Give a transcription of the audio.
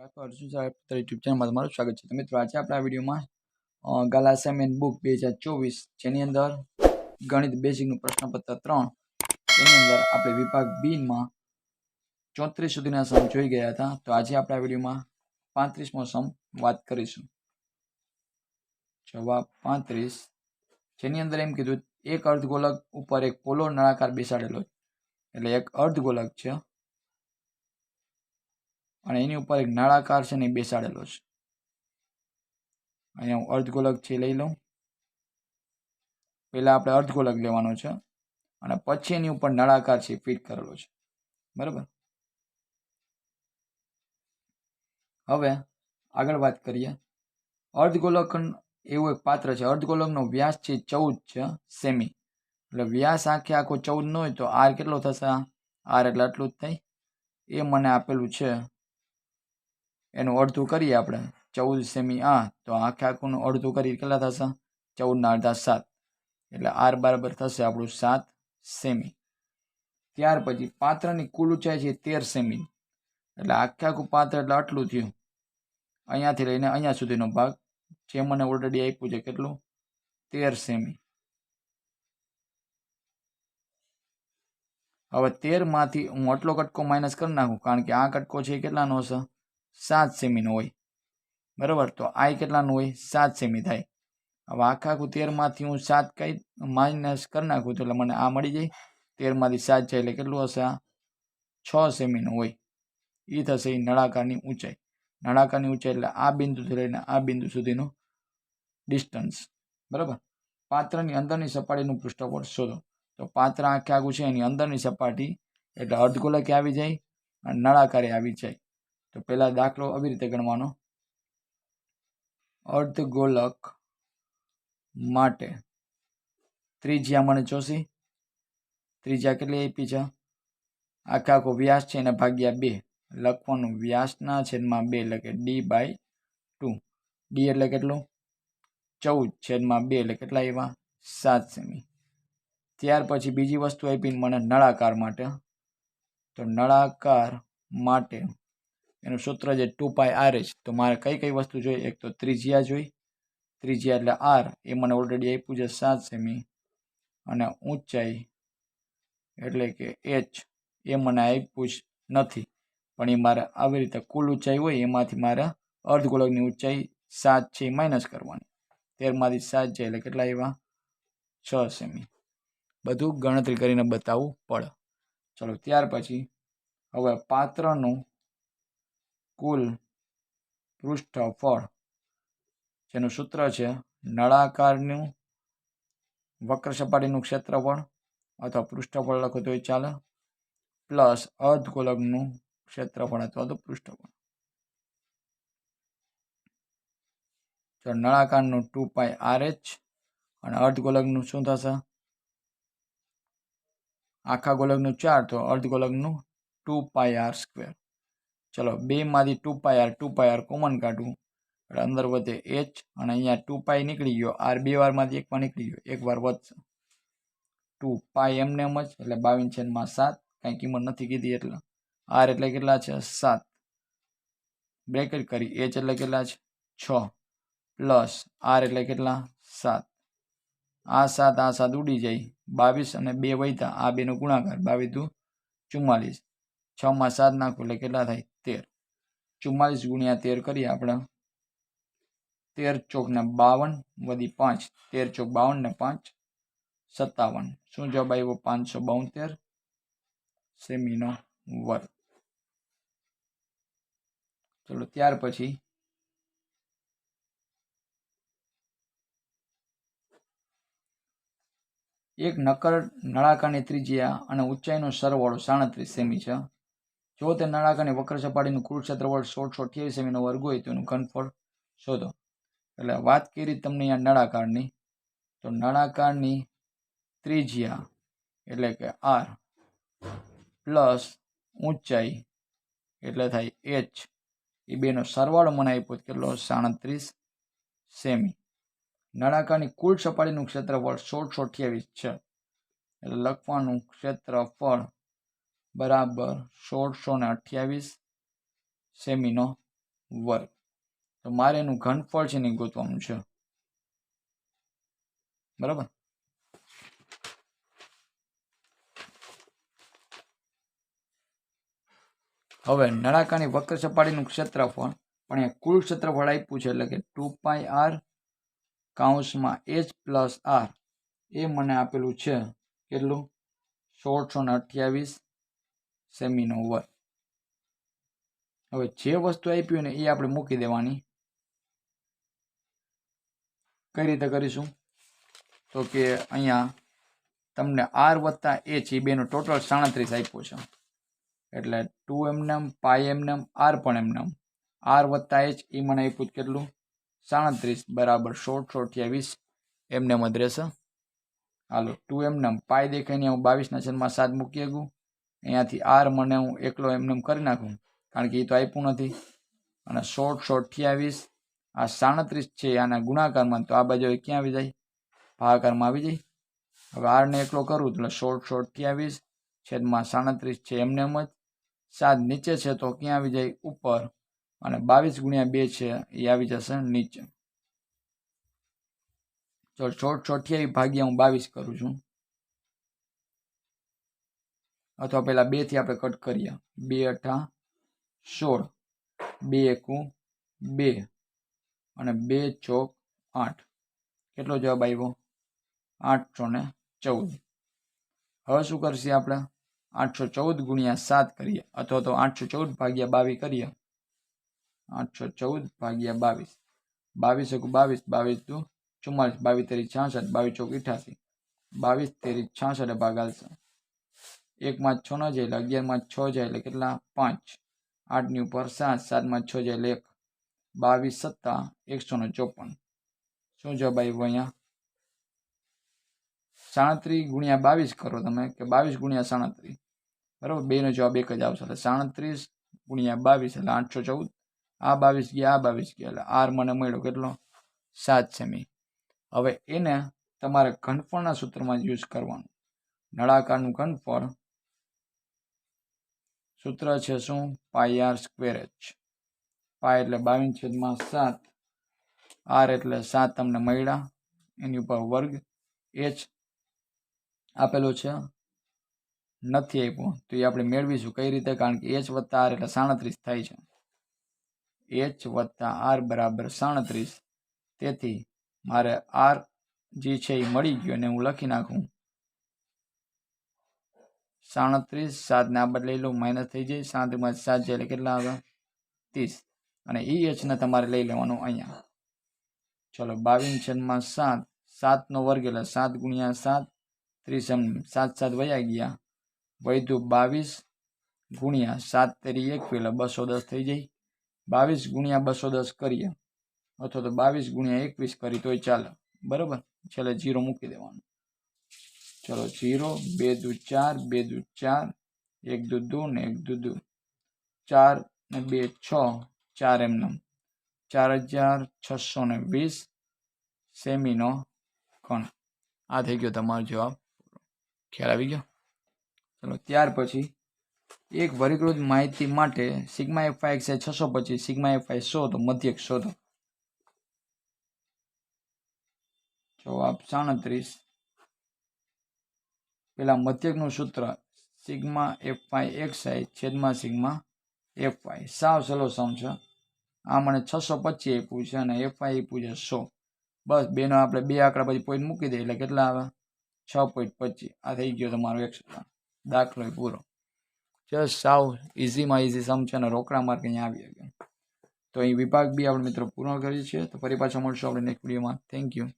રાખો અર્જુન સાહેબ યુટ્યુબ ચેનલમાં તમારું સ્વાગત છે. મિત્રો આજે આપણા વિડીયોમાં અ, ગાલા સેમેન બુક બે હજાર ચોવીસ જેની અંદર ગણિત બેઝિકનું પ્રશ્નપત્ર ત્રણ તેની અંદર આપણે વિભાગ બીમાં ચોત્રીસ સુધીના સમ જોઈ ગયા હતા. તો આજે આપણે આ વિડીયોમાં પાંત્રીસમો સમ વાત કરીશું. જવાબ પાંત્રીસ. જેની અંદર એમ કીધું એક અર્ધગોલક ઉપર એક પોલો નળાકાર બેસાડેલો એટલે એક અર્ધગોલક છે. અને એની ઉપર એક નળાકાર છે ને બેસાડેલો છે. અહીંયા હું અર્ધગોલક છે લઈ લઉં. પહેલાં આપણે અર્ધગોલક લેવાનો છે અને પછી એની ઉપર નળાકાર છે ફિટ કરેલો છે. બરાબર? હવે આગળ વાત કરીએ. અર્ધગોલક એવું એક પાત્ર છે. અર્ધગોલકનો વ્યાસ છે ચૌદ છે સેમી. એટલે વ્યાસ આખે આખો ચૌદ ન હોય તો આર કેટલો થશે? આર એટલે આટલું જ થાય. એ મને આપેલું છે એનું અડધું કરીએ આપણે. ચૌદ સેમી આ તો આખે આખું અડધું કરી કેટલા થશે? ચૌદના અડધા સાત. એટલે આર બરાબર થશે આપણું સાત સેમી ત્યાર પછી પાત્રની કુલ ઊંચાઈ છે તેર સેમી એટલે આખે આખું પાત્ર એટલે આટલું થયું. અહીંયાથી લઈને અહીંયા સુધીનો ભાગ જે મને ઓલરેડી આપ્યું છે કેટલું? તેર સેમી હવે તેરમાંથી હું આટલો કટકો માઇનસ કરી નાખું, કારણ કે આ કટકો છે એ કેટલાનો હશે? સાત સેમીનો હોય. બરાબર? તો આ કેટલાનું હોય? સાત સેમી થાય. હવે આખા આખું તેરમાંથી હું સાત કઈ માઇનસ કરી નાખું તો એટલે મને આ મળી જાય. તેરમાંથી સાત જાય એટલે કેટલું હશે આ? છ સેમીનું હોય. એ થશે એ નળાકારની ઊંચાઈ. નળાકારની ઊંચાઈ એટલે આ બિંદુથી લઈને આ બિંદુ સુધીનું ડિસ્ટન્સ. બરાબર? પાત્રની અંદરની સપાટીનું પૃષ્ઠફળ શોધો. તો પાત્ર આખે આખું છે એની અંદરની સપાટી એટલે અર્ધગોલકે આવી જાય અને નળાકારે આવી જાય. તો પહેલા દાખલો આવી રીતે ગણવાનો. અર્ધગોલક માટે ત્રિજ્યા મને જોશી. ત્રિજ્યા કેટલી આપી છે? આખા આખો વ્યાસ છે એને ભાગ્યા બે. લખવાનું વ્યાસના છેદમાં બે એટલે કે ડી બાય ટુ ડી એટલે કેટલું? ચૌદ છેદમાં બે એટલે કેટલા એવા સાત સેમી ત્યાર પછી બીજી વસ્તુ આપીને મને નળાકાર માટે. તો નળાકાર માટે એનું સૂત્ર છે ટુ પાય આર એચ તો મારે કઈ કઈ વસ્તુ જોઈએ? એક તો ત્રિજ્યા જોઈ. ત્રિજ્યા એટલે આર એ મને ઓલરેડી આપ્યું છે સાત સેમી. અને ઊંચાઈ એટલે કે એચ એ મને આપ્યું જ નથી. પણ એ મારે આવી રીતે કુલ ઊંચાઈ હોય, એમાંથી મારે અર્ધગોળકની ઊંચાઈ સાત છે એ માઇનસ કરવાની. તેરમાંથી સાત છે એટલે કેટલા આવ્યા? છ સેમી. બધું ગણતરી કરીને બતાવવું પડે ચલો, ત્યાર પછી હવે પાત્રનું કુલ પૃષ્ઠફળ, જેનું સૂત્ર છે નળાકારનું વક્ર સપાટીનું ક્ષેત્રફળ અથવા પૃષ્ઠફળ લખો તો એ ચાલે, પ્લસ અર્ધગોલકનું ક્ષેત્રફળ અથવા તો પૃષ્ઠફળ. તો નળાકારનું ટુ પાય આર એચ અને અર્ધગોલકનું શું થશે? આખા ગોલકનું ચાર તો અર્ધગોલકનું ટુ પાય આર સ્ક્વેર. ચલો, બેમાંથી two pi R, two pi R common કાઢવું એટલે અંદર વધે એચ અને અહીંયા ટુ પાય નીકળી ગયો. આર બે વારમાંથી એકમાં નીકળી ગયો. એક વાર વધશે. ટુ પાય એમને એમ જ, એટલે બાવીસ છેદમાં સાત. કાંઈ કિંમત નથી કીધી એટલે. આર એટલે કેટલા છે? સાત. બ્રેકેટ કરી. એચ એટલે કેટલા છે? છ. પ્લસ આર એટલે કેટલા? સાત. આ સાત આ સાત ઉડી જાય. બાવીસ અને બે વૈતા આ બેનો ગુણાકાર બાવીસ દુ ચુમ્માલીસ છમાં સાત નાખો એટલે કેટલા થાય? ચુમ્માલીસ ગુણ્યા તેર કરીએ આપણે. તેર ચોકને બાવન વધી પાંચ, તેર ચોક બાવન ને પાંચ, સત્તાવન. શું જવાબ આવ્યો? પાંચસો બોતેર. સેમીનો વર્ગ. ચલો, ત્યાર પછી એક નક્કર નળાકારની ત્રિજ્યા અને ઊંચાઈનો સરવાળો સાડત્રીસ સેમી છે. જો તે નળાકારની વક્ર સપાટીનું કુલ ક્ષેત્રફળ સોળસો અઠ્યાવીસ સેમીનો વર્ગ હોય તેનું ઘનફળ શોધો. એટલે વાત કરી તમને અહીંયા નળાકારની તો નળાકારની ત્રિજ્યા એટલે કે આર પ્લસ ઊંચાઈ એટલે થાય એચ. એ બેનો સરવાળો મને આપ્યો કેટલો? સાડત્રીસ સેમી. નળાકારની કુલ સપાટીનું ક્ષેત્રફળ સોળસો અઠ્યાવીસ છે. એટલે લખવાનું ક્ષેત્રફળ બરાબર સોળસો ને અઠ્યાવીસ સેમીનો વર્ગ. તો મારે એનું ઘનફળ છે ને ગોતવાનું છે. બરાબર? હવે નળાકારની વક્ર સપાટીનું ક્ષેત્રફળ, પણ એ કુલ ક્ષેત્રફળ આપ્યું છે એટલે કે ટુ પાઈ આર કાઉન્સમાં એચ પ્લસ આર. એ મને આપેલું છે કેટલું? સોળસો ને અઠ્યાવીસ સેમીનો વર્ગ હવે જે વસ્તુ આપી ને એ આપણે મૂકી દેવાની. કઈ રીતે કરીશું? તો કે અહીંયા તમને આર વત્તા એચ એ બેનો ટોટલ સાડત્રીસ આપ્યો છે. એટલે ટુ એમનેમ, પાય એમનેમ, આર પણ એમનેમ. આર વત્તા એચ એ મને આપ્યું કેટલું? સાડત્રીસ બરાબર સોળસો અઠ્યાવીસ એમનેમ જ રહેશે. હાલો, ટુ એમનેમ, પાય દેખાઈને હું બાવીસના છેદમાં સાત મૂકી શકું? અહીંયાથી આર મને હું એકલો એમનેમ કરી નાખું, કારણ કે એ તો આપ્યું નથી. અને સોળસો અઠ્યાવીસ આ સાડત્રીસ છે, આના ગુણાકારમાં તો આ બાજુ ક્યાં આવી જાય? ભાગાકારમાં આવી જાય? હવે આરને એકલો કરું, એટલે સોળસો અઠ્યાવીસ છેદમાં સાડત્રીસ છે એમને એમ જ. સાત નીચે છે તો ક્યાં આવી જાય? ઉપર. અને બાવીસ ગુણ્યા બે છે, એ આવી જશે નીચે. તો સોળસો અઠ્યાવીસ ભાગ્યા હું બાવીસ કરું છું. અથવા પહેલાં બેથી આપણે કટ કરીએ. બે અઠા સોળ. બે એકું બે અને બે ચોક આઠ. કેટલો જવાબ આવ્યો આઠસો ને ચૌદ. હવે શું કરશે આપણે? આઠસો ચૌદ ગુણ્યા સાત કરીએ. અથવા તો આઠસો ચૌદ ભાગ્યા બાવીસ કરીએ. આઠસો ચૌદ ભાગ્યા બાવીસ. બાવીસ એકું બાવીસ બાવીસ દુ ચુમ્માલીસ. બાવીસ તેરી છાસઠ, બાવીસ ચોક અઠાસી બાવીસ તેરી છાસઠ ભાગ હાલશે એકમાં છ ન જાય એટલે અગિયારમાં છ જાય એટલે કેટલા? પાંચ. આઠની ઉપર સાત, સાતમાં છ જાય એટલે એક. બાવીસ સત્તા, એકસો ને ચોપન. શું જવાબ આવ્યો અહીંયા? સાડત્રીસ ગુણ્યા બાવીસ કરો તમે, કે બાવીસ ગુણ્યા સાડત્રીસ. બરાબર? બેનો જવાબ એક જ આવશે. એટલે સાડત્રીસ ગુણ્યા બાવીસ એટલે આઠસો ચૌદ. આ બાવીસ ગયા, આ બાવીસ ગયા. એટલે આર મને મળ્યો કેટલો? સાત સેમી. હવે એને તમારે ઘનફળના સૂત્રમાં યુઝ કરવાનું. નળાકારનું ઘનફળ સૂત્ર છે શું? Pi R square H pi એટલે બાવીસ છેદમાં સાત. આર એટલે સાત તમને મળ્યા. એની ઉપર વર્ગ એચ આપેલો છે. નથી આપ્યો. તો એ આપણે મેળવીશું કઈ રીતે? કારણ કે એચ વત્તા આર એટલે સાડત્રીસ થાય છે. એચ વત્તા આર બરાબર સાડત્રીસ. તેથી મારે આર જે છે એ મળી ગયો અને હું લખી નાખું. સાડત્રીસ સાતને આ બદલાઈ લઉં માઇનસ થઈ જાય. સાડત્રીસમાં સાત જાય એટલે કેટલા આવે? ત્રીસ. અને ઈ એચને તમારે લઈ લેવાનું અહીંયા. ચલો બાવીસ છેદમાં સાત. સાતનો વર્ગ એટલે સાત ગુણ્યા સાત, ત્રીસ એમ. સાત સાત વયા ગયા. વૈધું બાવીસ ગુણ્યા સાત તેરી એક, એટલે બસો દસ થઈ જાય. બાવીસ ગુણ્યા બસો દસ કરીએ. અથવા તો બાવીસ ગુણ્યા એકવીસ કરી તોય ચાલે. બરાબર? છેલ્લે જીરો મૂકી દેવાનું. ચલો જીરો, બે દુ ચાર, બે દુ ચાર, એક દુ દુ ને એક દુ દુ. ચાર ને બે, છ, ચાર એમનેમ. ચાર હજાર છસો ને વીસ સેમીનો કોણ. આ થઈ ગયો તમારો જવાબ. ખ્યાલ આવી ગયો? ચલો ત્યાર પછી એક વર્ગીકૃત માહિતી માટે સિગ્મા એફ આઈ એક્સ છસો પચીસ, સિગ્મા એફ આઈ સો, તો મધ્યક શોધો. જવાબ સાડત્રીસ. પેલા મધ્યકનું સૂત્ર sigma F Y X I છેદમાં સિગ્મા એફ વાય સાવ સલો સમ છે. આ મને છસો પચીસ આપ્યું છે અને એફ આઈ આપ્યું છે સો. બસ બેનો આપણે બે આંકડા પછી પોઈન્ટ મૂકી દઈએ એટલે કેટલા આવે? છ પોઈન્ટ પચીસ. આ થઈ ગયો તમારો એક્સ્ટ્રા દાખલો પૂરો. જસ્ટ સાવ ઇઝીમાં ઇઝી સમ છે અને રોકડા માર્ક અહીંયા આવી ગયા. તો અહીં વિભાગ બી આપણે મિત્રો પૂર્ણ કરીએ છીએ. તો ફરી પાછા મળશું આપણે નેક્સ્ટ વિડીયોમાં થેન્ક યુ